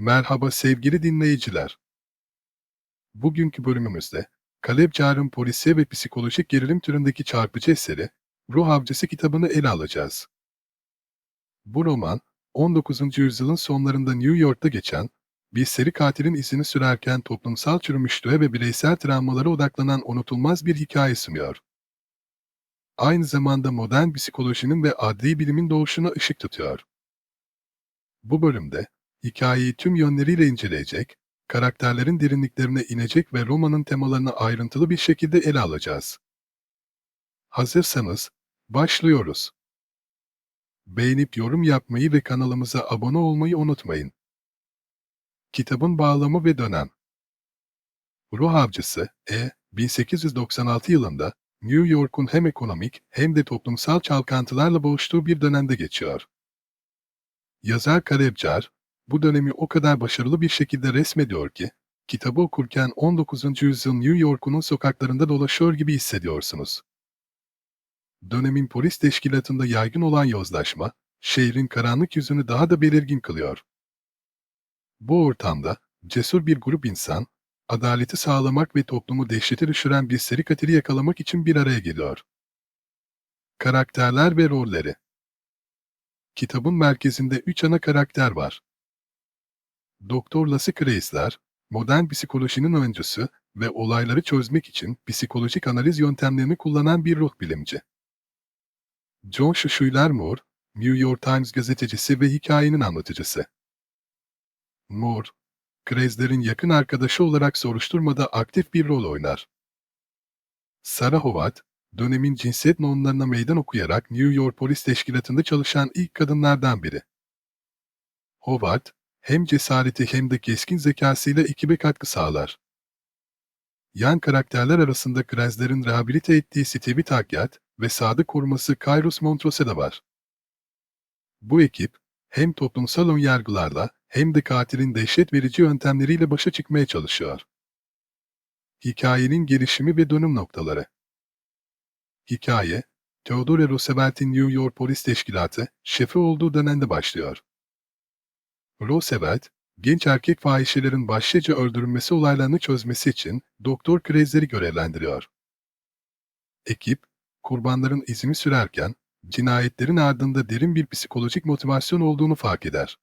Merhaba sevgili dinleyiciler. Bugünkü bölümümüzde Kaleb Car'ın polisiye ve psikolojik gerilim türündeki çarpıcı eseri Ruh Avcısı kitabını ele alacağız. Bu roman, 19. yüzyılın sonlarında New York'ta geçen, bir seri katilin izini sürerken toplumsal çürümüşlüğe ve bireysel travmalara odaklanan unutulmaz bir hikaye sunuyor. Aynı zamanda modern psikolojinin ve adli bilimin doğuşuna ışık tutuyor. Bu bölümde, hikayeyi tüm yönleriyle inceleyecek, karakterlerin derinliklerine inecek ve romanın temalarını ayrıntılı bir şekilde ele alacağız. Hazırsanız, başlıyoruz. Beğenip yorum yapmayı ve kanalımıza abone olmayı unutmayın. Kitabın bağlamı ve dönem Ruh Avcısı, E. 1896 yılında New York'un hem ekonomik hem de toplumsal çalkantılarla boğuştuğu bir dönemde geçiyor. Yazar Karebcar, bu dönemi o kadar başarılı bir şekilde resmediyor ki, kitabı okurken 19. yüzyıl New York'unun sokaklarında dolaşıyor gibi hissediyorsunuz. Dönemin polis teşkilatında yaygın olan yozlaşma, şehrin karanlık yüzünü daha da belirgin kılıyor. Bu ortamda, cesur bir grup insan, adaleti sağlamak ve toplumu dehşete düşüren bir seri katili yakalamak için bir araya geliyor. Karakterler ve rolleri Kitabın merkezinde üç ana karakter var. Doktor Lassie Kreisler, modern psikolojinin öncüsü ve olayları çözmek için psikolojik analiz yöntemlerini kullanan bir ruh bilimci. John Schuyler Moore, New York Times gazetecisi ve hikayenin anlatıcısı. Moore, Kreisler'in yakın arkadaşı olarak soruşturmada aktif bir rol oynar. Sarah Howard, dönemin cinsiyet normlarına meydan okuyarak New York Polis Teşkilatı'nda çalışan ilk kadınlardan biri. Howard, hem cesareti hem de keskin zekasıyla ekibe katkı sağlar. Yan karakterler arasında Krezler'in rehabilite ettiği Stevie Takyat ve sadık koruması Kairos Montrose de var. Bu ekip, hem toplumsal önyargılarla hem de katilin dehşet verici yöntemleriyle başa çıkmaya çalışıyor. Hikayenin gelişimi ve dönüm noktaları Hikaye, Theodore Roosevelt'in New York Polis Teşkilatı şefi olduğu dönemde başlıyor. Roosevelt, genç erkek fahişelerin başlıca öldürülmesi olaylarını çözmesi için Doktor Krezler'i görevlendiriyor. Ekip, kurbanların izini sürerken, cinayetlerin ardında derin bir psikolojik motivasyon olduğunu fark eder.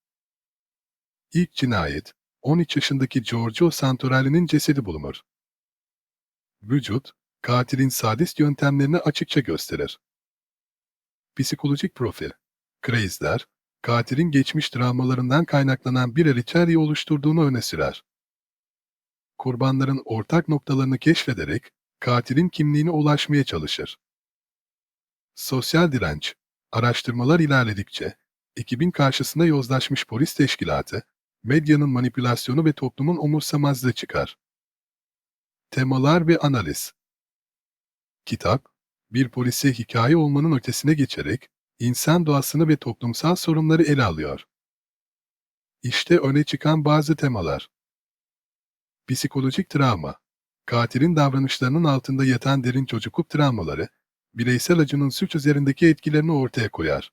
İlk cinayet, 13 yaşındaki Giorgio Santorelli'nin cesedi bulunur. Vücut, katilin sadist yöntemlerini açıkça gösterir. Psikolojik profil, Kreisler, katilin geçmiş travmalarından kaynaklanan bir ritüeli oluşturduğunu öne sürer. Kurbanların ortak noktalarını keşfederek katilin kimliğine ulaşmaya çalışır. Sosyal direnç, araştırmalar ilerledikçe, ekibin karşısında yozlaşmış polis teşkilatı, medyanın manipülasyonu ve toplumun umursamazlığı çıkar. Temalar ve analiz Kitap, bir polise hikaye olmanın ötesine geçerek, insan doğasını ve toplumsal sorunları ele alıyor. İşte öne çıkan bazı temalar. Psikolojik travma, katilin davranışlarının altında yatan derin çocukluk travmaları, bireysel acının suç üzerindeki etkilerini ortaya koyar.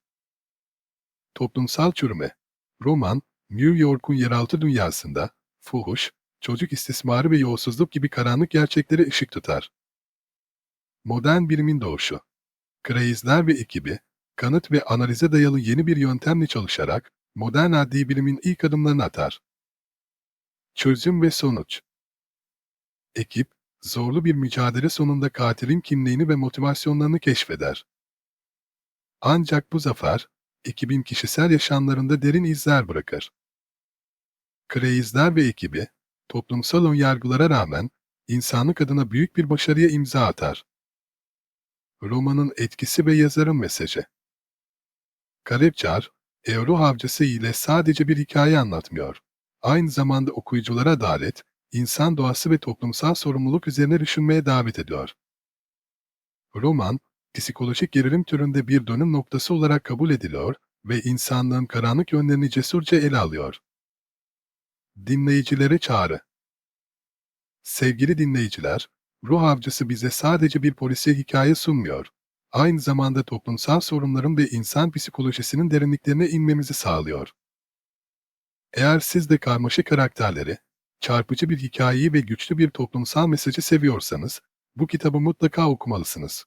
Toplumsal çürüme, roman, New York'un yeraltı dünyasında, fuhuş, çocuk istismarı ve yolsuzluk gibi karanlık gerçekleri ışık tutar. Modern bilimin doğuşu, Kreisler ve ekibi, kanıt ve analize dayalı yeni bir yöntemle çalışarak modern adli bilimin ilk adımlarını atar. Çözüm ve sonuç Ekip, zorlu bir mücadele sonunda katilin kimliğini ve motivasyonlarını keşfeder. Ancak bu zafer, ekibin kişisel yaşamlarında derin izler bırakır. Kreizler ve ekibi, toplumsal önyargılara rağmen insanlık adına büyük bir başarıya imza atar. Romanın etkisi ve yazarın mesajı Kalepçar, Evro Avcısı ile sadece bir hikaye anlatmıyor. Aynı zamanda okuyuculara adalet, insan doğası ve toplumsal sorumluluk üzerine düşünmeye davet ediyor. Roman, psikolojik gerilim türünde bir dönüm noktası olarak kabul ediliyor ve insanlığın karanlık yönlerini cesurca ele alıyor. Dinleyicilere çağrı Sevgili dinleyiciler, Ruh Avcısı bize sadece bir polisiye hikaye sunmuyor aynı zamanda toplumsal sorunların ve insan psikolojisinin derinliklerine inmemizi sağlıyor. Eğer siz de karmaşık karakterleri, çarpıcı bir hikayeyi ve güçlü bir toplumsal mesajı seviyorsanız, bu kitabı mutlaka okumalısınız.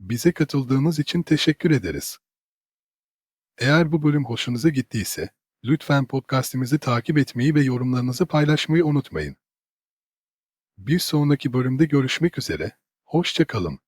Bize katıldığınız için teşekkür ederiz. Eğer bu bölüm hoşunuza gittiyse, lütfen podcastimizi takip etmeyi ve yorumlarınızı paylaşmayı unutmayın. Bir sonraki bölümde görüşmek üzere, hoşça kalın.